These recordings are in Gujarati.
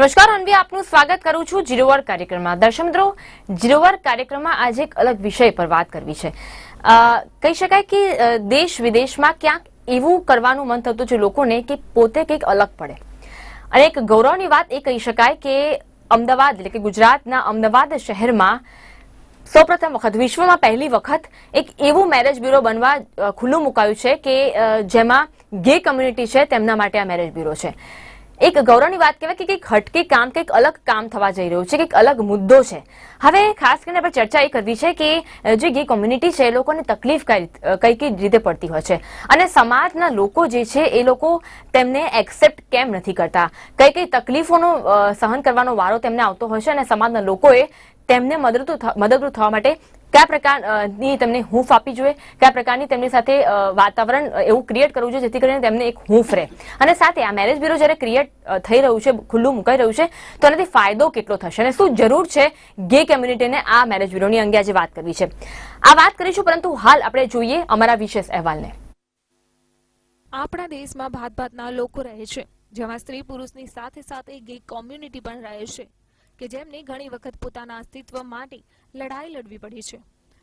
નમસ્કાર અનવી આપનું સ્વાગત કરું છું જીરોવર કાર્યક્રમમાં. દર્શક મિત્રો, જીરોવર કાર્યક્રમમાં આજે એક અલગ વિષય પર વાત કરવી છે. કહી શકાય કે દેશ વિદેશમાં ક્યાંક એવું કરવાનું મન થતું છે લોકોને કે પોતે કંઈક અલગ પડે. અને એક ગૌરવની વાત એ કહી શકાય કે, અમદાવાદ, એટલે કે ગુજરાતના અમદાવાદ શહેરમાં સૌપ્રથમ વખત, વિશ્વમાં પહેલી વખત એક એવું મેરેજ બ્યુરો બનવા ખુલ્લું મુકાયું છે કે જેમાં ગે કમ્યુનિટી છે, તેમના માટે આ મેરેજ બ્યુરો છે. એક ગૌરવની વાત કહેવાય કે કંઈક હટકે કામ, કંઈક અલગ કામ થવા જઈ રહ્યું છે, કંઈક અલગ મુદ્દો છે. હવે ખાસ કરીને આપણે ચર્ચા એ કરવી છે કે જે ગે કોમ્યુનિટી છે, એ લોકોને તકલીફ કઈ કઈ રીતે પડતી હોય છે. અને સમાજના લોકો જે છે, એ લોકો તેમને એક્સેપ્ટ કેમ નથી કરતા? કઈ કઈ તકલીફોનો સહન કરવાનો વારો તેમને આવતો હોય છે અને સમાજના લોકોએ તેમને મદદરૂપ મદદરૂપ થવા માટે કયા પ્રકારની તેમને હૂંફ આપવી જોઈએ, કયા પ્રકારની તેમની સાથે વાતાવરણ એવું ક્રિએટ કરવું જોઈએ જેથી કરીને તેમને એક હૂંફ રહે. અને સાથે આ મેરેજ બ્યુરો જ્યારે ક્રિએટ થઈ રહ્યું છે, ખુલ્લું મુકાઈ રહ્યું છે, તો એનાથી ફાયદો કેટલો થશે? અને શું જરૂર છે ગે કમ્યુનિટીને આ મેરેજ બ્યુરોની અંગે આજે વાત કરવી છે? આ વાત કરીશું, પરંતુ હાલ આપણે જોઈએ અમારા વિશેષ અહેવાલને. આપણા દેશમાં ભાત ભાતના લોકો રહે છે, જેમાં સ્ત્રી પુરુષની સાથે સાથે ગે કોમ્યુનિટી પણ રહે છે. કે જેમને ઘણી વખત પોતાના અસ્તિત્વ માટે લડાઈ લડવી પડી છે.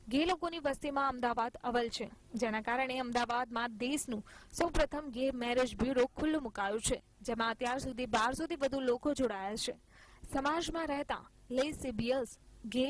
ગે લોકોની વસ્તીમાં અમદાવાદ અવલ છે, જેના કારણે અમદાવાદમાં દેશનું સૌપ્રથમ ગે મેરેજ બ્યુરો ખુલ્લું મુકાયું છે, જેમાં અત્યાર સુધી બારસોથી વધુ લોકો જોડાયા છે. સમાજમાં રહેતા લેસિબિયસ ગે,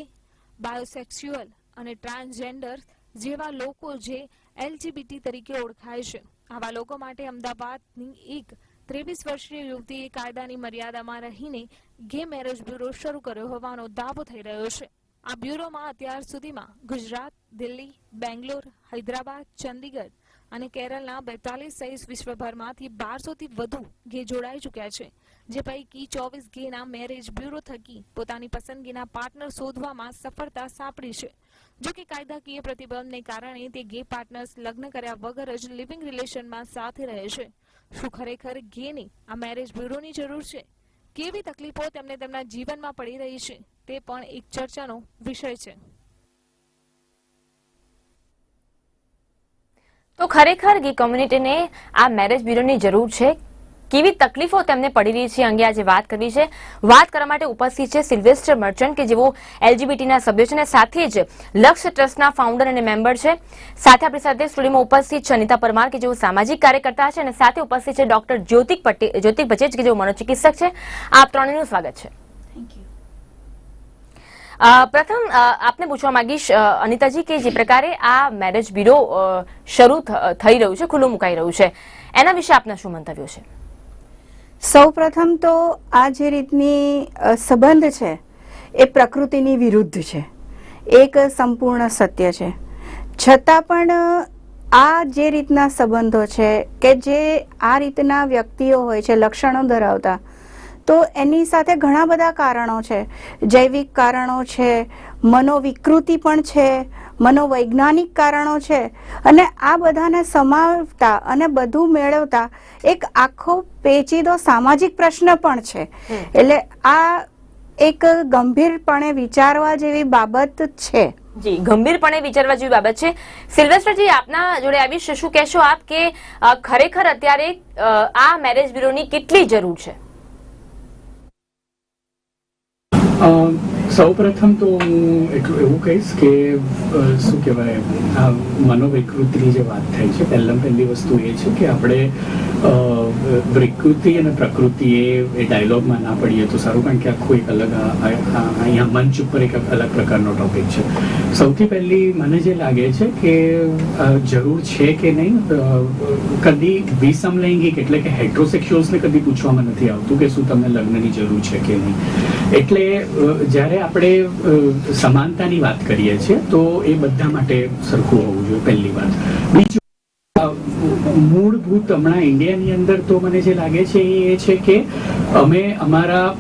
બાયોસેક્સ્યુઅલ અને ટ્રાન્સજેન્ડર જેવા લોકો જે એલજીબીટી તરીકે ઓળખાય છે. આવા લોકો માટે અમદાવાદની એક ત્રેવીસ વર્ષીય યુવતીએ કાયદાની મર્યાદામાં રહીને ગે મેરેજ બ્યુરો શરૂ કર્યો હોવાનો દાવો થઈ રહ્યો છે. આ બ્યુરોમાં અત્યાર સુધીમાં ગુજરાત, દિલ્હી, બેંગ્લોર, હૈદરાબાદ, ચંદીગઢ અને કેરળના બેતાલીસ સહિત વિશ્વભરમાંથી બારસોથી વધુ ગે જોડાઈ ચૂક્યા છે, જે પૈકી ચોવીસ ગેના મેરેજ બ્યુરો થકી પોતાની પસંદગીના પાર્ટનર શોધવામાં સફળતા સાંપડી છે. જો કે કાયદાકીય પ્રતિબંધને કારણે તે ગે પાર્ટનર્સ લગ્ન કર્યા વગર જ લિવિંગ રિલેશનમાં સાથે રહે છે. શું ખરેખર ગેની આ મેરેજ બ્યુરોની જરૂર છે? કેવી તકલીફો તેમને તેમના જીવનમાં પડી રહી છે? તે પણ એક ચર્ચાનો વિષય છે. તો ખરેખર ગે કોમ્યુનિટીને આ મેરેજ બ્યુરોની જરૂર છે? કેવી તકલીફો તેમને પડી રહી છે અંગે આજે વાત કરવી છે. વાત કરવા માટે ઉપસ્થિત છે સિલ્વેસ્ટર મર્ચન્ટ કે જેઓ એલજીબીટીના સભ્યો છે અને સાથે જ લક્ષ્ય ટ્રસ્ટના ફાઉન્ડર અને મેમ્બર છે. સાથે આપણી સાથે સ્ટુડિયોમાં ઉપસ્થિત છે અનિતા પરમાર કે જેઓ સામાજિક કાર્યકર્તા છે અને સાથે ઉપસ્થિત છે ડોક્ટર જ્યોતિક પટેલ જ્યોતિક બચેજ કે જેઓ મનોચિકિત્સક છે. આપ ત્રણેયનું સ્વાગત છે. પ્રથમ આપને પૂછવા માંગીશ અનિતાજી કે જે પ્રકારે આ મેરેજ બ્યુરો શરૂ થઈ રહ્યું છે ખુલ્લું મુકાઈ રહ્યું છે. એના વિશે આપના શું મંતવ્યો છે? સૌ પ્રથમ તો આ જે રીતની સંબંધ છે, એ પ્રકૃતિની વિરુદ્ધ છે. એક સંપૂર્ણ સત્ય છે. છતાં પણ આ જે રીતના સંબંધો છે કે જે આ રીતના વ્યક્તિઓ હોય છે, લક્ષણો ધરાવતા, તો એની સાથે ઘણા બધા કારણો છે. જૈવિક કારણો છે, મનોવિકૃતિ પણ છે મનોવૈજ્ઞાનિક કારણો છે. અને આ બધાને સમાવતા અને બધું મેળવતા એક આખો પેચીદો સામાજિક પ્રશ્ન પણ છે. એટલે આ એક ગંભીરપણે વિચારવા જેવી બાબત છે. જી ગંભીરપણે વિચારવા જેવી બાબત છે. સિલ્વેસ્ટરજી આપના જોડે આવીશ શું કહેશો આપ કે ખરેખર અત્યારે આ મેરેજ બ્યુરોની કેટલી જરૂર છે? સૌ પ્રથમ તો હું એટલું એવું કહીશ કે શું કહેવાય, આ મનોવિકૃતિની જે વાત થઈ છે, પહેલાં પહેલી વસ્તુ એ છે કે આપણે વિકૃતિ અને પ્રકૃતિ એ એ ડાયલોગમાં ના પડીએ તો સારું, કારણ કે આખું એક અલગ અહીંયા મંચ ઉપર એક અલગ પ્રકારનો ટોપિક છે. સૌથી પહેલી મને જે લાગે છે કે જરૂર છે કે નહીં કદી વિસમલૈંગિક એટલે કે હેટ્રોસેક્સ્યુઅલ્સને કદી પૂછવામાં નથી આવતું કે શું તમને લગ્નની જરૂર છે કે નહીં. એટલે જ્યારે આપણે સમાનતાની વાત કરીએ છીએ, તો એ બધા માટે સરખું હોવું જોઈએ, પહેલી વાત. બીજું મૂળભૂત હમણાં ઇન્ડિયાની અંદર તો મને જે લાગે છે એ છે કે અમે અમારા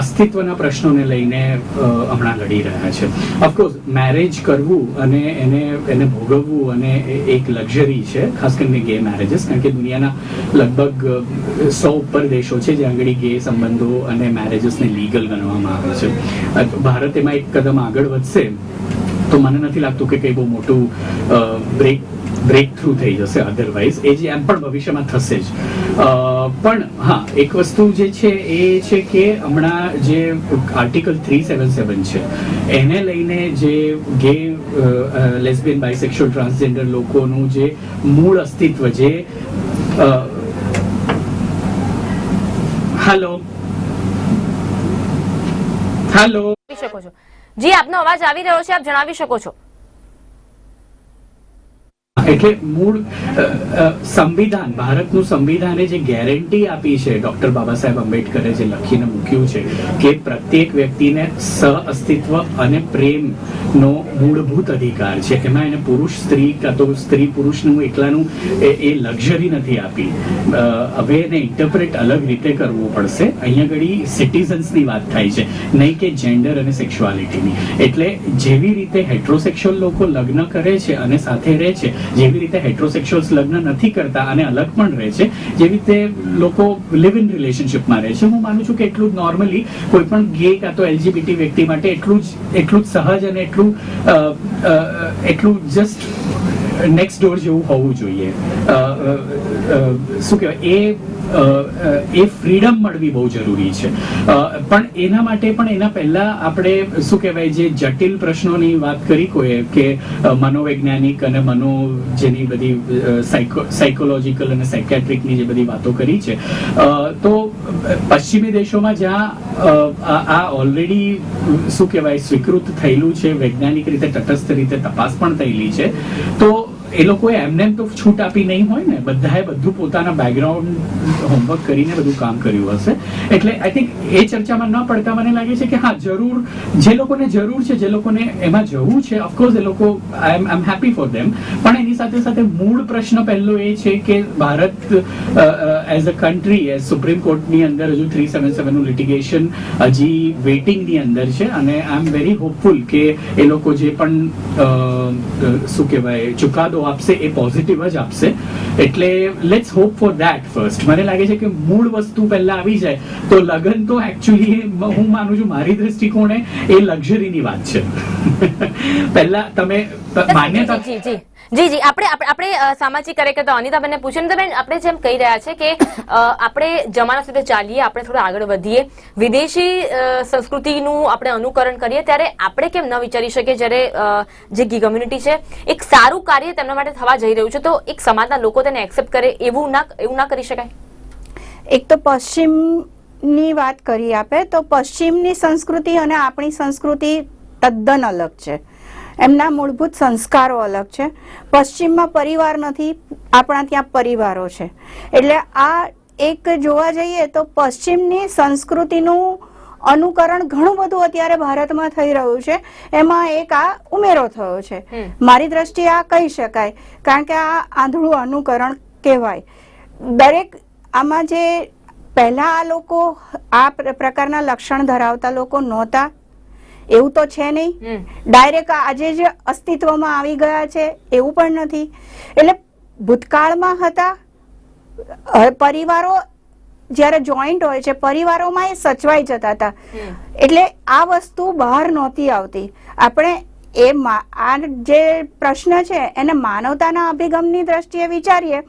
અસ્તિત્વના પ્રશ્નોને લઈને હમણાં લડી રહ્યા છે. ઓફકોર્સ મેરેજ કરવું અને એને એને ભોગવવું અને એક લક્ઝરી છે, ખાસ કરીને ગે મેરેજીસ કારણ કે દુનિયાના લગભગ સો ઉપર દેશો છે જ્યાં આગળ ગે સંબંધો અને મેરેજીસને લીગલ ગણવામાં આવે છે. ભારત એમાં એક કદમ આગળ વધશે, તો મને નથી લાગતું કે કંઈ બહુ મોટું બ્રેક બ્રેક થ્રુ થઈ જશે અધરવાઇઝ એ જે એમ પણ ભવિષ્યમાં થશે જ. પણ હા, એક વસ્તુ જે છે એ છે કે હમણાં જે આર્ટિકલ થ્રી સેવન સેવન છે, એને લઈને જે ગે લેસ્બિયન બાયસેક્સ્યુઅલ ટ્રાન્સજેન્ડર લોકોનું જે મૂળ અસ્તિત્વ જે હેલો હાલો છો. જી, આપનો અવાજ આવી રહ્યો છે, આપ જણાવી શકો છો. એટલે મૂળ સંવિધાન, ભારતનું સંવિધાને જે ગેરંટી આપી છે ડોક્ટર બાબા સાહેબ આંબેડકરે જે લખીને મૂક્યું છે કે પ્રત્યેક વ્યક્તિને સહ અસ્તિત્વ અને પ્રેમનો મૂળભૂત અધિકાર છે. એમાં એને પુરુષ, સ્ત્રી કાં તો સ્ત્રી પુરુષનું એકલાનું એ એ લક્ઝરી નથી આપી. હવે એને ઇન્ટરપ્રેટ અલગ રીતે કરવું પડશે. અહીંયા ઘડી સિટીઝન્સની વાત થાય છે. નહીં કે જેન્ડર અને સેક્સ્યુઆલિટીની એટલે જેવી રીતે હેટ્રોસેક્સ્યુઅલ લોકો લગ્ન કરે છે અને સાથે રહે છે જેવી રીતે હેટ્રોસેક્સ્યુઅલ્સ લગ્ન નથી કરતા અને અલગ પણ રહે છે, જેવી રીતે લોકો લિવ ઇન રિલેશનશિપમાં રહે છે. હું માનું છું કે એટલું જ નોર્મલી કોઈ પણ ગે કાં તો એલજીબીટી વ્યક્તિ માટે એટલું જ એટલું જ સહજ અને એટલું એટલું જસ્ટ નેક્સ્ટ ડોર જેવું હોવું જોઈએ. શું કહેવાય? એ એ ફ્રીડમ મળવી બહુ જરૂરી છે. પણ એના માટે પણ એના પહેલા આપણે શું કહેવાય, જે જટિલ પ્રશ્નોની વાત કરી કોઈએ કે મનોવૈજ્ઞાનિક અને મનો જેની બધી સાયકોલોજીકલ અને સાયકેટ્રિકની જે બધી વાતો કરી છે તો પશ્ચિમી દેશોમાં જ્યાં આ ઓલરેડી શું કહેવાય, સ્વીકૃત થયેલું છે, વૈજ્ઞાનિક રીતે તટસ્થ રીતે તપાસ પણ થયેલી છે, તો એ લોકોએ એમને એમ તો છૂટ આપી નહીં હોય ને, બધાએ બધું પોતાના બેકગ્રાઉન્ડ હોમવર્ક કરીને બધું કામ કર્યું હશે. એટલે આઈ થિંક એ ચર્ચામાં ન પડતા મને લાગે છે કે હા, જરૂર, જે લોકોને જરૂર છે, જે લોકોને એમાં જવું છે ઓફકોર્સ એ લોકો I am I happy for them પણ એની સાથે સાથે મૂળ પ્રશ્ન પહેલો એ છે કે Bharat as a country as supreme કોર્ટની અંદર હજુ થ્રી સેવન સેવનનું લિટિગેશન હજી વેઇટિંગની અંદર છે. અને આઈ એમ વેરી હોપફુલ કે એ લોકો જે પણ શું કહેવાય ચુકાદો આપશે એ પોઝિટિવ જ આપશે. એટલે let's hope for that first મને લાગે છે કે મૂળ વસ્તુ પહેલા આવી જાય. તો લગન તો એકચ્યુઅલી હું માનું છું મારી દ્રષ્ટિકોણે એ લક્ઝરીની વાત છે. પહેલા તમે માન્યતા જી જી. આપણે આપણે સામાજિક કાર્યકર્તા અનિતાબેનને પૂછ્યું. બેન આપણે જેમ કહી રહ્યા છે કે આપણે જમાના સાથે ચાલીએ, આપણે થોડા આગળ વધીએ. વિદેશી સંસ્કૃતિનું આપણે અનુકરણ કરીએ, ત્યારે આપણે કેમ ન વિચારી શકીએ જ્યારે જે ગી કમ્યુનિટી છે, એક સારું કાર્ય તેમના માટે થવા જઈ રહ્યું છે, તો એક સમાજના લોકો તેને એક્સેપ્ટ કરે એવું ના એવું ના કરી શકાય? એક તો પશ્ચિમની વાત કરી આપે, તો પશ્ચિમની સંસ્કૃતિ અને આપણી સંસ્કૃતિ તદ્દન અલગ છે. એમના મૂળભૂત સંસ્કારો અલગ છે. પશ્ચિમમાં પરિવાર નથી આપણા ત્યાં પરિવારો છે. એટલે આ એક જોવા જઈએ તો પશ્ચિમની સંસ્કૃતિનું અનુકરણ ઘણું બધું અત્યારે ભારતમાં થઈ રહ્યું છે. એમાં એક આ ઉમેરો થયો છે. મારી દ્રષ્ટિએ આ કહી શકાય કારણ કે આ આંધળું અનુકરણ કહેવાય. દરેક આમાં જે પહેલા આ લોકો આ પ્રકારના લક્ષણ ધરાવતા લોકો નહોતા. એવું તો છે નહીં. ડાયરેક્ટ આજે જ અસ્તિત્વમાં આવી ગયા છે એવું પણ નથી. એટલે ભૂતકાળમાં હતા પરિવારો જ્યારે જોઈન્ટ હોય છે પરિવારોમાં એ સચવાઈ જતા હતા. એટલે આ વસ્તુ બહાર નહોતી આવતી. આપણે એ આ જે પ્રશ્ન છે એને માનવતાના અભિગમની દ્રષ્ટિએ વિચારીએ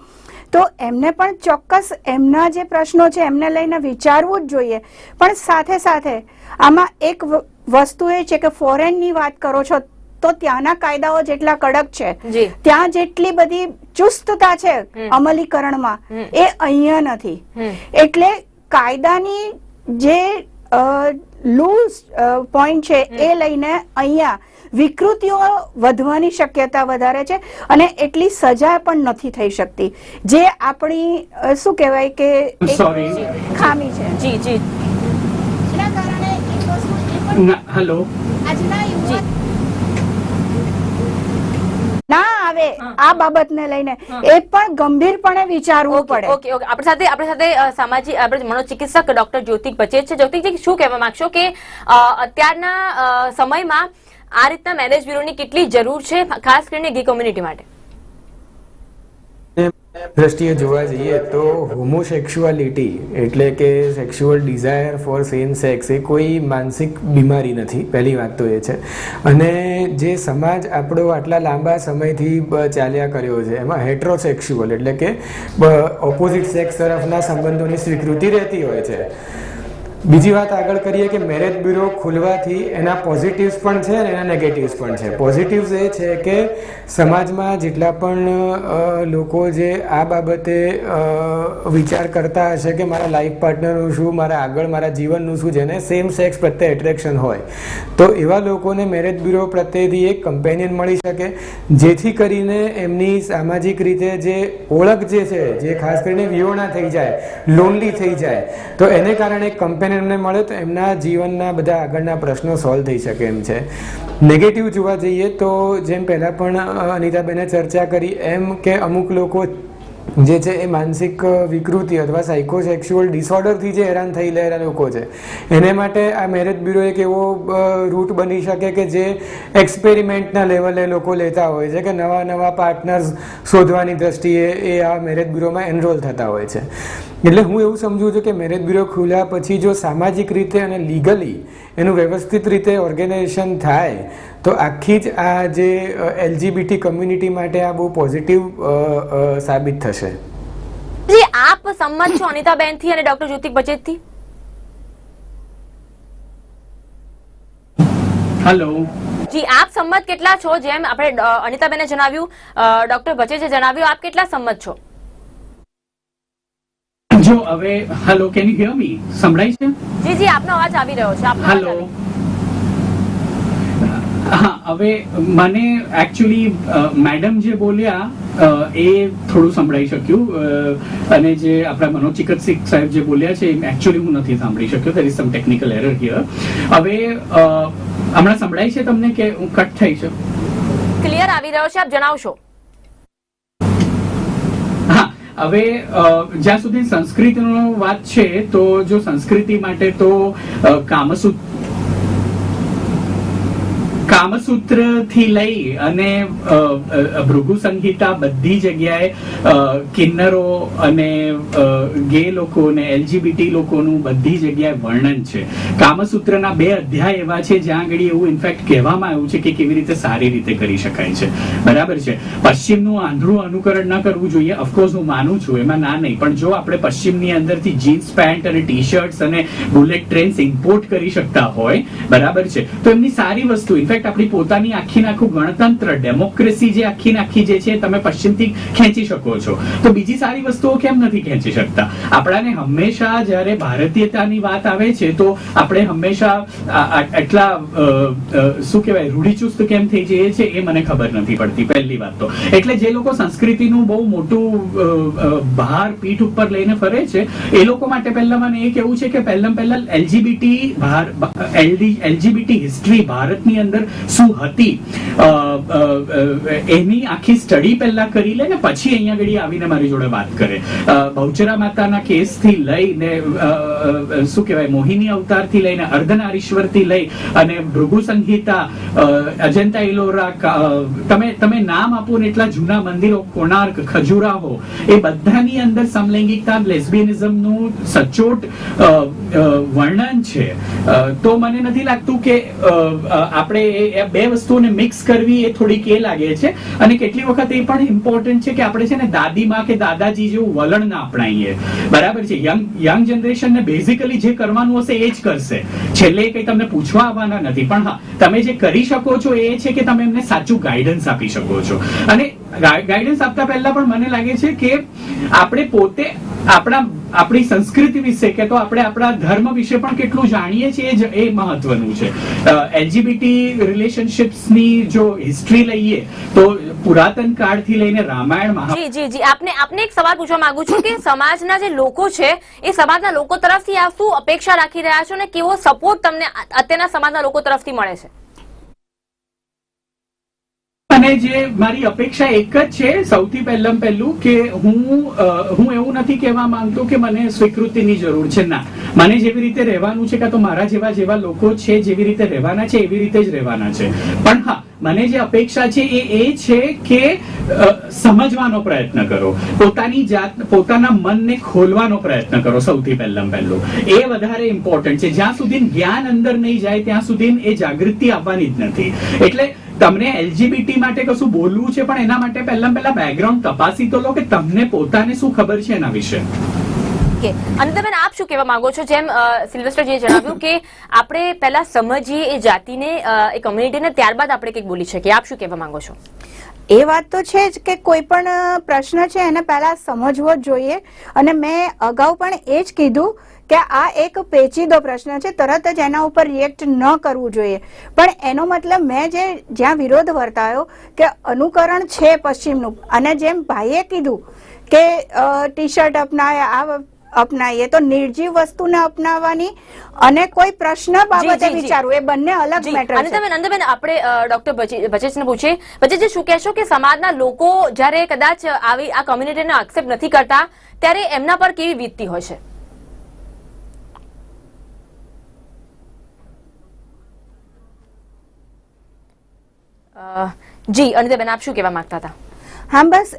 તો એમને પણ ચોક્કસ એમના જે પ્રશ્નો છે એમને લઈને વિચારવું જ જોઈએ. પણ સાથે સાથે આમાં એક વસ્તુ એ છે કે ફોરેનની વાત કરો છો તો ત્યાંના કાયદાઓ જેટલા કડક છે ત્યાં જેટલી બધી ચુસ્તતા છે અમલીકરણમાં એ અહીંયા નથી. એટલે કાયદાની જે લૂઝ પોઈન્ટ છે એ લઈને અહીંયા વિકૃતિઓ વધવાની શક્યતા વધારે છે અને એટલી સજા પણ નથી થઈ શકતી. જે આપણી શું કહેવાય કે એક ખામી છે. જી જી એના કારણે એક વસ્તુ એ પણ ના હલો. ના આવે. આ બાબતને લઈને. એ પણ ગંભીરપણે વિચારવું પડે. Okay okay. આપણી સાથે આપણી સાથે સામાજિક આપણે મનોચિકિત્સક ડોક્ટર જ્યોતિક બચેત છે. જ્યોતિકજી શું કહેવા માંગશો કે અત્યારના સમયમાં આ રીતના મેરેજ બ્યુરોની કેટલી જરૂર છે ખાસ કરીને ગી કોમ્યુનિટી માટે? દ્રષ્ટિએ જોવા જઈએ તો હોમોસેક્સ્યુઆલિટી એટલે કે sexual desire for same sex એ કોઈ માનસિક બીમારી નથી, પહેલી વાત તો એ છે. અને જે સમાજ આપણો આટલા લાંબા સમયથી ચાલ્યા કર્યો છે, એમાં હેટ્રોસેક્સ્યુઅલ એટલે કે ઓપોઝિટ સેક્સ તરફના સંબંધોની સ્વીકૃતિ રહેતી હોય છે. બીજી વાત આગળ કરીએ કે મેરેજ બ્યુરો ખુલવાથી એના પોઝિટિવ્સ પણ છે અને એના નેગેટિવ્સ પણ છે. પોઝિટિવ્સ એ છે કે સમાજમાં જેટલા પણ લોકો જે આ બાબતે વિચાર કરતા હશે કે મારા લાઈફ પાર્ટનરનું શું મારા આગળ, મારા જીવનનું શું જેને સેમ સેક્સ પ્રત્યે એટ્રેક્શન હોય, તો એવા લોકોને મેરેજ બ્યુરો પ્રત્યેથી એક કમ્પેનિયન મળી શકે, જેથી કરીને એમની સામાજિક રીતે જે ઓળખ જે છે, જે ખાસ કરીને વિયોણા થઈ જાય લોનલી થઈ જાય, તો એને કારણે એક કમ્પેનિયન એમને મળે તો એમના જીવનના બધા આગળના પ્રશ્નો સોલ્વ થઈ શકે એમ છે. નેગેટિવ જોવા જઈએ તો જેમ પહેલાં પણ અનિતાબેને ચર્ચા કરી એમ કે અમુક લોકો જે છે એ માનસિક વિકૃતિ અથવા સાયકોસેક્સ્યુઅલ ડિસઓર્ડરથી જે હેરાન થઈ રહેલા લોકો છે. એને માટે આ મેરેજ બ્યુરો એક એવો રૂટ બની શકે કે જે એક્સપેરિમેન્ટના લેવલે લોકો લેતા હોય છે કે નવા નવા પાર્ટનર્સ શોધવાની દ્રષ્ટિએ એ આ મેરેજ બ્યુરોમાં એનરોલ થતા હોય છે. એટલે હું એવું સમજુ છું કે મેરેજ બ્યુરો ખુલ્યા પછી જો સામાજિક રીતે અને લીગલી એનું વ્યવસ્થિત રીતે ઓર્ગેનાઇઝેશન થાય તો આખી જ આ જે એલજીબીટી કમ્યુનિટી માટે આ બહુ પોઝિટિવ સાબિત થશે. જી આપ સંમત છો અનિતાબેનથી અને ડોક્ટર જ્યોતિક બચેતથી? હેલો જી આપ સંમત કેટલા છો? જેમ આપણે અનિતાબેને જણાવ્યું ડોક્ટર બચેજે જણાવ્યું આપ કેટલા સંમત છો? જો હવે hello can you hear me સંભળાય છે? જી જી આપનો અવાજ આવી રહ્યો છે. આપનો હેલો હા હવે મને એકચ્યુઅલી મેડમ જે બોલ્યા એ થોડું સંભળાઈ શક્યું. અને જે આપણા મનોચિકિત્સક સાહેબ જે બોલ્યા છે એકચ્યુઅલી હું નથી સાંભળી શક્યો. There is some technical error here હવે હમણાં સંભળાય છે તમને કે હું કટ થઈ છું? ક્લિયર આવી રહ્યો છે આપ જણાવશો. હા હવે જ્યાં સુધી સંસ્કૃતિનો વાત છે તો જો સંસ્કૃતિ માટે તો કામસૂત્ર કામસૂત્રથી લઈ અને ભૃગુ સંહિતા બધી જગ્યાએ કિન્નરો અને ગે લોકો અને એલજીબીટી લોકોનું બધી જગ્યાએ વર્ણન છે. કામસૂત્રના બે અધ્યાય એવા છે, જ્યાં આગળ એવું ઇનફેક્ટ કહેવામાં આવ્યું છે કે કેવી રીતે સારી રીતે કરી શકાય છે. બરાબર છે? પશ્ચિમનું આંધળું અનુકરણ ન કરવું જોઈએ. ઓફકોર્સ હું માનું છું, એમાં ના નહીં. પણ જો આપણે પશ્ચિમની અંદરથી જીન્સ પેન્ટ અને ટી શર્ટ્સ અને બુલેટ ટ્રેન્સ ઇમ્પોર્ટ કરી શકતા હોય, બરાબર છે? તો એમની સારી વસ્તુ ઇનફેક્ટ આપણી પોતાની આખી આખું ગણતંત્ર ડેમોક્રેસી જે આખી આખી જે છે, તમે પશ્ચિમથી ખેંચી શકો છો. તો બીજી સારી વસ્તુઓ કેમ નથી ખેંચી શકતા? આપણાને હંમેશા જ્યારે ભારતીયતાની વાત આવે છે, તો આપણે હંમેશા એટલા શું કહેવાય, રૂઢિચુસ્ત કેમ થઈ જઈએ છે એ મને ખબર નથી પડતી, પહેલી વાત તો. એટલે જે લોકો સંસ્કૃતિનું બહુ મોટું ભાર પીઠ ઉપર લઈને ફરે છે, એ લોકો માટે પહેલા મને એ કેવું છે કે પહેલા પહેલા એલજીબીટી એલજીબીટી હિસ્ટ્રી ભારતની અંદર શું હતી? એની આખી સ્ટડી પહેલા કરી લે ને પછી અહીંયા આગળ આવીને મારી જોડે વાત કરે. બહુચરા માતાના કેસથી લઈને શું કહેવાય, મોહિની અવતારથી લઈને અર્ધનારીશ્વરથી લઈ અને ભૃગુ સંહિતા અજંતા ઇલોરા તમે તમે નામ આપો ને એટલા જૂના મંદિરો, કોણાર્ક, ખજુરાહો, એ બધાની અંદર સમલૈંગિકતા, લેસ્બિયનિઝમનું સચોટ વર્ણન છે. તો મને નથી લાગતું કે આપણે બે વસ્તુઓને મિક્સ કરવી એ થોડીક એ લાગે છે. અને કેટલી વખત એ પણ ઇમ્પોર્ટન્ટ છે કે આપણે છે ને દાદીમાં કે દાદાજી જેવું વલણ ના અપનાવીએ બરાબર છે? યંગ યંગ જનરેશનને બેઝિકલી જે કરવાનું હશે એ જ કરશે. છેલ્લે કંઈ તમને પૂછવા આવવાના નથી. પણ હા, તમે જે કરી શકો છો એ છે કે તમે એમને સાચું ગાઈડન્સ આપી શકો છો. અને ગાઈડન્સ આપતા પહેલા પણ મને લાગે છે કે આપણે પોતે આપણા આપણી સંસ્કૃતિ વિશે કે તો આપણે આપણા ધર્મ વિશે પણ કેટલું જાણીએ છીએ જ- એ મહત્વનું છે. એલજીબીટી રિલેશનશિપ્સની જો હિસ્ટ્રી લઈએ, તો પુરાતન કાળથી લઈને રામાયણ જી જી જી. આપને આપને એક સવાલ પૂછવા માંગુ છું કે સમાજના જે લોકો છે, એ સમાજના લોકો તરફથી આ શું અપેક્ષા રાખી રહ્યા છો અને કેવો સપોર્ટ તમને અત્યારના સમાજના લોકો તરફથી મળે છે? અને જે મારી અપેક્ષા એક જ છે, સૌથી પહેલા પહેલું કે હું હું એવું નથી કહેવા માંગતો કે મને સ્વીકૃતિની જરૂર છે. ના, મને જેવી રીતે રહેવાનું છે, કાં તો મારા જેવા જેવા લોકો છે, જેવી રીતે રહેવાના છે, એવી રીતે જ રહેવાના છે. પણ હા મને જે અપેક્ષા છે એ એ છે કે સમજવાનો પ્રયત્ન કરો. પોતાની જાત, પોતાના મનને ખોલવાનો પ્રયત્ન કરો સૌથી પહેલા પહેલું. એ વધારે ઇમ્પોર્ટન્ટ છે. જ્યાં સુધી જ્ઞાન અંદર નહીં જાય, ત્યાં સુધી એ જાગૃતિ આવવાની જ નથી. એટલે તમને એલજીબીટી માટે કશું બોલવું છે, પણ એના માટે પહેલા પહેલા બેકગ્રાઉન્ડ તપાસી તો લો કે તમને પોતાને શું ખબર છે એના વિશે. ઓકે અનિતાબેન આપ શું કહેવા માંગો છો? જેમ સિલ્વેસ્ટરજીએ જણાવ્યું કે આપણે પહેલા સમજીએ એ જાતિને એ કમ્યુનિટીને ત્યારબાદ આપણે કંઈક બોલી શકીએ. આપ શું કહેવા માંગો છો? એ વાત તો છે જ કે કોઈ પણ પ્રશ્ન છે એને પહેલા સમજવો જ જોઈએ. અને મેં અગાઉ પણ એ જ કીધું કે આ એક પેચીદો પ્રશ્ન છે. તરત જ એના ઉપર રિએક્ટ ન કરવું જોઈએ. પણ એનો મતલબ મેં જે, જ્યાં વિરોધ વર્તાયો કે અનુકરણ છે પશ્ચિમનું. અને જેમ ભાઈએ કીધું કે ટી શર્ટ અપનાવે આ અપનાવીએ તો નિર્જીવ વસ્તુને અપનાવવાની અને કોઈ પ્રશ્ન બાબતે. વિચારવું એ બંને અલગ મેટર છે. અનિતાબેન નંદબેન આપણે ડોક્ટર બચેજને પૂછીએ. બચેજજી શું કહેશો કે સમાજના લોકો જ્યારે કદાચ આવી આ કમ્યુનિટીને એક્સેપ્ટ નથી કરતા ત્યારે એમના પર કેવી વીતતી હોય છે? જી અનિતાબેન આપ શું કહેવા માંગતા હતા? હા, બસ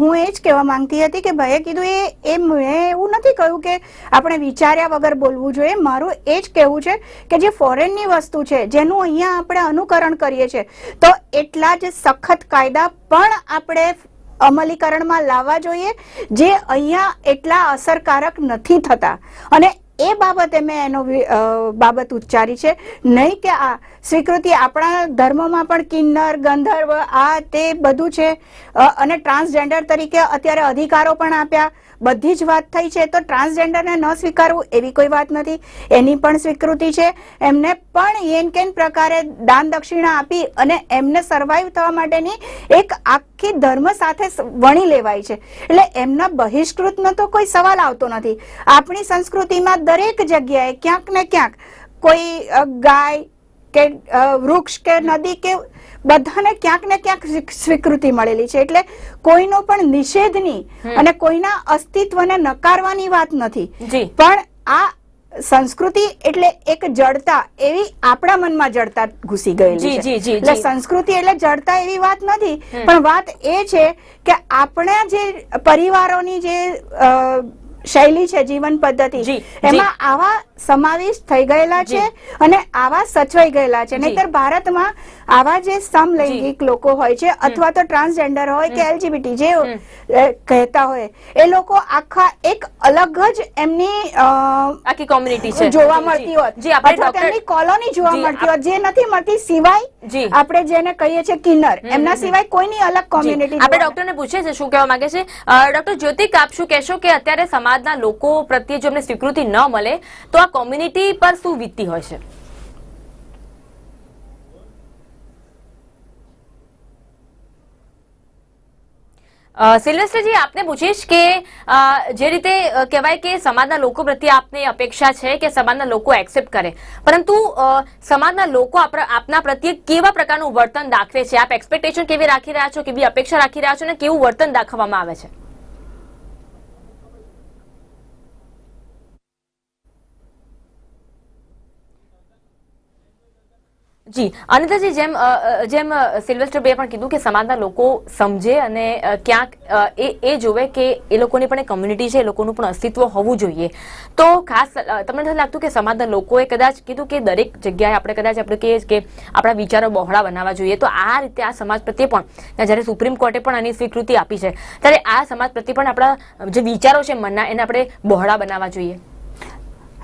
હું એ જ કહેવા માંગતી હતી કે ભાઈએ કીધું, એ એ મેં એવું નથી કહ્યું કે આપણે વિચાર્યા વગર બોલવું જોઈએ. મારું એ જ કહેવું છે કે જે ફોરેનની વસ્તુ છે, જેનું અહીંયા આપણે અનુકરણ કરીએ છીએ, તો એટલા જ સખત કાયદા પણ આપણે અમલીકરણમાં લાવવા જોઈએ, જે અહીંયા એટલા અસરકારક નથી થતા. અને એ બાબતે મેં એનો બાબત ઉચ્ચારી છે. નહીં કે આ સ્વીકૃતિ આપણા ધર્મમાં પણ કિન્નર, ગંધર્વ આ તે બધું છે. અને ટ્રાન્સજેન્ડર તરીકે અત્યારે અધિકારો પણ આપ્યા. બધી જ વાત થઈ છે, તો ટ્રાન્સજેન્ડરને ન સ્વીકારવું એવી કોઈ વાત નથી. એની પણ સ્વીકૃતિ છે. એમને પણ એન કેન પ્રકારે દાન દક્ષિણા આપી અને એમને સર્વાઈવ થવા માટેની એક આખી ધર્મ સાથે વણી લેવાય છે. એટલે એમના બહિષ્કૃતનો તો કોઈ સવાલ આવતો નથી. આપણી સંસ્કૃતિમાં દરેક જગ્યાએ ક્યાંક ને ક્યાંક કોઈ ગાય કે વૃક્ષ કે નદી કે બધાને ક્યાંક ને ક્યાંક સ્વીકૃતિ મળેલી છે. એટલે કોઈનો પણ નિષેધની અને કોઈના અસ્તિત્વને નકારવાની વાત નથી. પણ આ સંસ્કૃતિ એટલે એક જડતા એવી આપણા મનમાં જડતા ઘૂસી ગયેલી છે. એટલે સંસ્કૃતિ એટલે જડતા એવી વાત નથી. પણ વાત એ છે કે આપણા જે પરિવારોની જે અ, શૈલી છે જીવન પદ્ધતિ. એમાં આવા સમાવેશ થઈ ગયેલા છે અને આવા સચવાઈ ગયેલા છે. નહીતર ભારતમાં આવા જે સમલૈંગિક લોકો હોય છે અથવા તો ટ્રાન્સજેન્ડર હોય કે એલજીબીટી જે કહેતા હોય એ લોકો આખા એક અલગ જ એમની આખી કોમ્યુનિટી છે. જોવા મળતી. હોત અથવા તેમની કોલોની જોવા મળતી હોત જે નથી મળતી સિવાય. આપણે જેને કહીએ છીએ કિન્નર. એમના સિવાય કોઈની અલગ કોમ્યુનિટી આપણે ડોક્ટરને પૂછીએ છીએ શું કહેવા માંગે છે? ડોક્ટર જ્યોતિક આપ શું કહેશો કે અત્યારે સમાજના લોકો પ્રત્યે જો એમને સ્વીકૃતિ ન મળે તો આ કોમ્યુનિટી પર શું વીતતી હોય છે? સિલ્વેસ્ટરજી આપને પૂછીશ કે જે રીતે કહેવાય કે સમાજના લોકો પ્રત્યે આપને અપેક્ષા છે કે સમાજના લોકો એક્સેપ્ટ કરે. પરંતુ સમાજના લોકો આપના પ્રત્યે કેવા પ્રકારનું વર્તન દાખવે છે? આપ એક્સપેક્ટેશન કેવી રાખી રહ્યા છો? કેવી અપેક્ષા રાખી રહ્યા છો? અને કેવું વર્તન દાખવવામાં આવે છે? જી અનિતાજી જેમ જેમ સિલ્વેસ્ટર બે પણ કીધું કે સમાજના લોકો સમજે અને ક્યાંક એ એ જોવે કે એ લોકોની પણ કમ્યુનિટી છે, એ લોકોનું પણ અસ્તિત્વ હોવું જોઈએ. તો ખાસ તમને નથી લાગતું કે સમાજના લોકોએ કદાચ કીધું કે દરેક જગ્યાએ આપણે કદાચ આપણે કહીએ કે આપણા વિચારો બહોળા બનાવવા જોઈએ? તો આ રીતે આ સમાજ પ્રત્યે પણ જ્યારે સુપ્રીમ કોર્ટે પણ આની સ્વીકૃતિ આપી છે, ત્યારે આ સમાજ પ્રત્યે પણ આપણા જે વિચારો છે, મનના, એને આપણે બહોળા બનાવવા જોઈએ.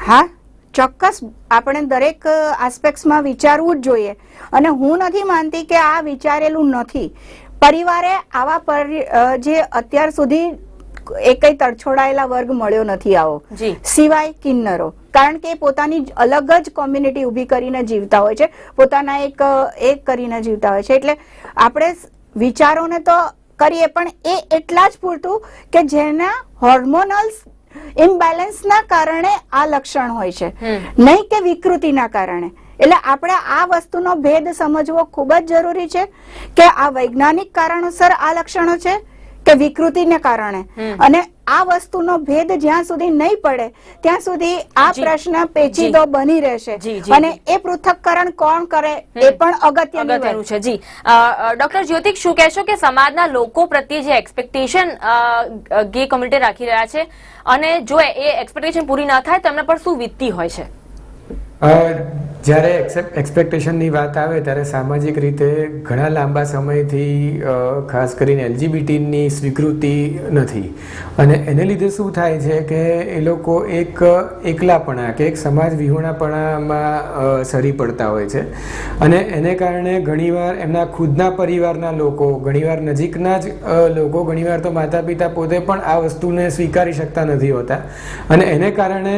હા? ચોક્કસ આપણે દરેક આસ્પેક્ટ્સમાં વિચારવું જ જોઈએ. અને હું નથી માનતી કે આ વિચારેલું નથી. પરિવારે આવા પર જે અત્યાર સુધી એકય તડછોડાયેલા વર્ગ મળ્યો નથી આવો. સિવાય કિન્નરો. કારણ કે પોતાની અલગ જ કોમ્યુનિટી ઊભી કરીને જીવતા હોય છે. પોતાના એક એક કરીને જીવતા હોય છે. એટલે આપણે વિચારોને તો કરીએ પણ એ એટલા જ પૂરતું કે જેના હોર્મોનલ્સ ઇમ્બેલેન્સના કારણે આ લક્ષણ હોય છે. નહીં કે વિકૃતિના કારણે. એટલે આપણે આ વસ્તુનો ભેદ સમજવો ખૂબ જ જરૂરી છે કે આ વૈજ્ઞાનિક કારણોસર આ લક્ષણો છે. કે વિકૃતિને કારણે. અને આ વસ્તુનો ભેદ જ્યાં સુધી નહીં પડે ત્યાં સુધી આ પ્રશ્ન પેચીદો બની રહેશે. અને એ પૃથ્થકરણ કોણ કરે એ પણ અગત્યની છે. જી. ડોક્ટર જ્યોતિક શું કહેશો કે સમાજના લોકો પ્રત્યે જે એક્સપેક્ટેશન ગે કમ્યુનિટી રાખી રહ્યા છે અને જો એ એક્સપેક્ટેશન પૂરી ન થાય તો એમના પર શું વીતતી હોય છે? જ્યારે એક્સપેક્ટેશનની વાત આવે ત્યારે સામાજિક રીતે ઘણા લાંબા સમયથી ખાસ કરીને એલજીબીટીની સ્વીકૃતિ નથી. અને એને લીધે શું થાય છે કે એ લોકો એક, એકલાપણા કે એક સમાજ વિહોણાપણામાં સરી પડતા હોય છે. અને એને કારણે ઘણીવાર એમના ખુદના પરિવારના લોકો, ઘણીવાર નજીકના જ લોકો, ઘણીવાર તો માતા પિતા પોતે પણ આ વસ્તુને સ્વીકારી શકતા નથી હોતા. અને એને કારણે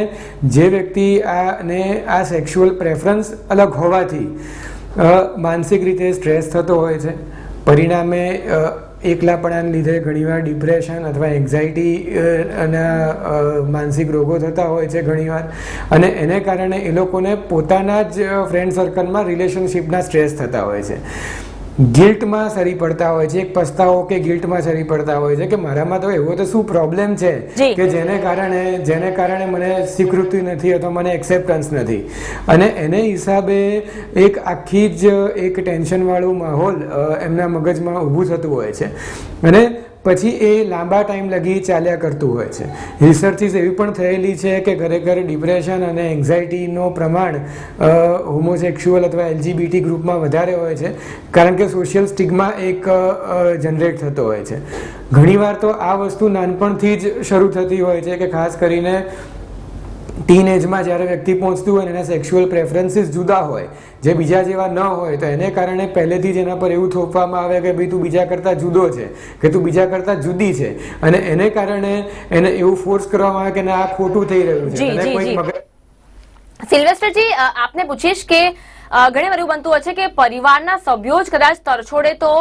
જે વ્યક્તિ આને આ સેક્સ્યુઅલ પ્રેફરન્સ અલગ હોવાથી માનસિક રીતે સ્ટ્રેસ થતો હોય છે. પરિણામે એકલાપણાને લીધે ઘણીવાર ડિપ્રેશન અથવા એન્ઝાયટી અને માનસિક રોગો થતા હોય છે ઘણીવાર. અને એને કારણે એ લોકોને પોતાના જ ફ્રેન્ડ સર્કલમાં રિલેશનશિપના સ્ટ્રેસ થતા હોય છે. ગિલ્ટમાં સરી પડતા હોય છે એક પસ્તાવો કે ગિલ્ટમાં સરી પડતા હોય છે કે મારામાં તો એવો તો શું પ્રોબ્લેમ છે કે જેને કારણે જેને કારણે મને સ્વીકૃતિ નથી અથવા મને એક્સેપ્ટન્સ નથી. અને એને હિસાબે એક આખી જ એક ટેન્શનવાળું માહોલ એમના મગજમાં ઊભું થતું હોય છે. અને પછી એ લાંબા ટાઈમ લગી ચાલ્યા કરતું હોય છે. રિસર્ચિસ એવી પણ થયેલી છે કે ખરેખર ડિપ્રેશન અને એન્ઝાયટીનો પ્રમાણ હોમોસેક્સ્યુઅલ અથવા એલજીબીટી ગ્રુપમાં વધારે હોય છે, કારણ કે સોશિયલ સ્ટિગ્મા એક જનરેટ થતો હોય છે. ઘણીવાર તો આ વસ્તુ નાનપણથી જ શરૂ થતી હોય છે કે ખાસ કરીને ટીન એજમાં જ્યારે વ્યક્તિ પહોંચતું હોય એના સેક્સ્યુઅલ પ્રેફરન્સીસ જુદા હોય જે બીજા જેવા ન હોય તો એને કારણે પહેલેથી જ એના પર એવું થોપવામાં આવે કે ભાઈ તું બીજા કરતાં જુદો છે કે તું બીજા કરતાં જુદી છે. અને એને કારણે એને એવું ફોર્સ કરવામાં આવે કે ના આ ખોટું થઈ રહ્યું છે. અને કોઈ મગજ સિલ્વેસ્ટરજી આપને પૂછીશ કે ઘણી વાર એવું બનતું હોય છે કે પરિવારના સભ્યો જ કદાચ તરછોડે તો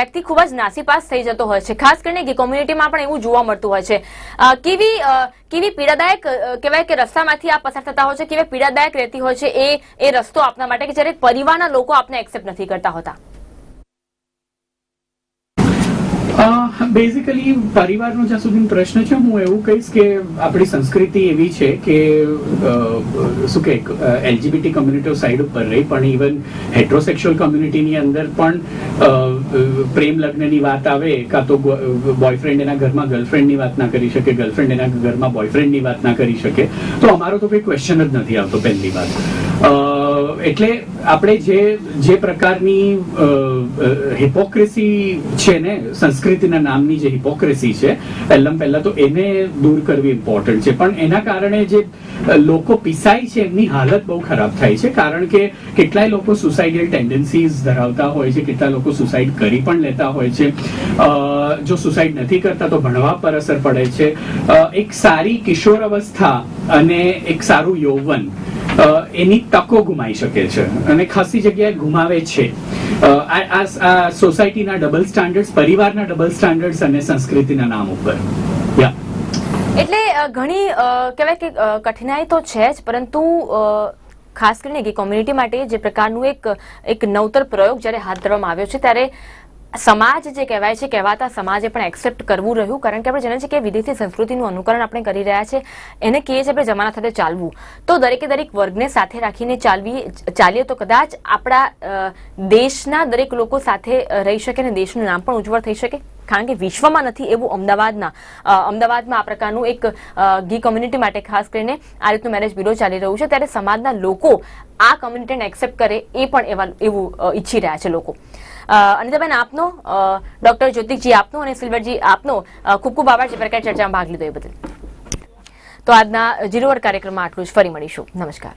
વ્યક્તિ ખૂબ જ નાસીપાસ થઈ જતો હોય છે. ખાસ કરીને કે કોમ્યુનિટીમાં પણ એવું જોવા મળતું હોય છે. કેવી કેવી પીડાદાયક કહેવાય કે રસ્તામાંથી આ પસાર થતા હોય છે, કેવી પીડાદાયક રહેતી હોય છે એ એ રસ્તો આપના માટે કે જ્યારે પરિવારના લોકો આપને એક્સેપ્ટ નથી કરતા હોતા? બેઝિકલી પરિવારનો જ્યાં સુધી પ્રશ્ન છે, હું એવું કહીશ કે આપણી સંસ્કૃતિ એવી છે કે શું કે એલજીબીટી કમ્યુનિટીઓ સાઈડ ઉપર રહી, પણ ઇવન હેટ્રોસેક્સ્યુઅલ કમ્યુનિટીની અંદર પણ પ્રેમ લગ્નની વાત આવે, કાં તો બોયફ્રેન્ડ એના ઘરમાં ગર્લફ્રેન્ડની વાત ના કરી શકે ગર્લફ્રેન્ડ એના ઘરમાં બોયફ્રેન્ડની વાત ના કરી શકે, તો અમારો તો કોઈ ક્વેશ્ચન જ નથી આવતો પહેલી વાત. એટલે આપણે જે જે પ્રકારની હિપોક્રેસી છે ને, સંસ્કૃતિના નામની જે હિપોક્રેસી છે, પહેલાં પહેલા તો એને દૂર કરવી ઇમ્પોર્ટન્ટ છે. પણ એના કારણે જે લોકો પીસાય છે, એમની હાલત બહુ ખરાબ થાય છે. કારણ કે કેટલાય લોકો સુસાઇડલ ટેન્ડન્સીઝ ધરાવતા હોય છે કેટલા લોકો સુસાઇડ કરી પણ લેતા હોય છે. જો સુસાઇડ નથી કરતા તો ભણવા પર અસર પડે છે. એક સારી કિશોર અવસ્થા અને એક સારું યૌવન એની તકો ગુમાઈ શકે છે અને ખાસી જગ્યાએ ગુમાવે છે. આ સોસાયટીના ડબલ સ્ટાન્ડર્ડ પરિવારના ડબલ સ્ટાન્ડર્ડ અને સંસ્કૃતિના નામ ઉપર. એટલે ઘણી કહેવાય કે કઠિનાઈ તો છે જ, પરંતુ ખાસ કરીને કે કોમ્યુનિટી માટે જે પ્રકારનું એક એક નવતર પ્રયોગ જ્યારે હાથ ધરવામાં આવ્યો છે, ત્યારે સમાજ જે કહેવાય છે, કહેવાતા સમાજે પણ એક્સેપ્ટ કરવું રહ્યું. કારણ કે આપણે જાણીએ છીએ કે વિદેશી સંસ્કૃતિનું અનુકરણ આપણે કરી રહ્યા છે. એને કહીએ છીએ આપણે જમાના સાથે ચાલવું. તો દરેકે દરેક વર્ગને સાથે રાખીને ચાલવી, ચાલીએ તો કદાચ આપણા દેશના દરેક લોકો સાથે રહી શકે અને દેશનું નામ પણ ઉજ્જવળ થઈ શકે. કારણ કે વિશ્વમાં નથી એવું અમદાવાદના અમદાવાદમાં આ પ્રકારનું એક ગી કમ્યુનિટી માટે ખાસ કરીને આ રીતનું મેરેજ બ્યુરો ચાલી રહ્યું છે. ત્યારે સમાજના લોકો આ કમ્યુનિટીને એક્સેપ્ટ કરે એ પણ એવા, એવું ઈચ્છી રહ્યા છે લોકો. અનિતાબેન, આપનો ડોક્ટર જ્યોતિકજી આપનો અને સિલ્વરજી આપનો ખૂબ ખૂબ આભાર જે પ્રકારે ચર્ચામાં ભાગ લીધો એ બદલ. તો આજના જીરોવર કાર્યક્રમમાં આટલું જ. ફરી મળીશું. નમસ્કાર.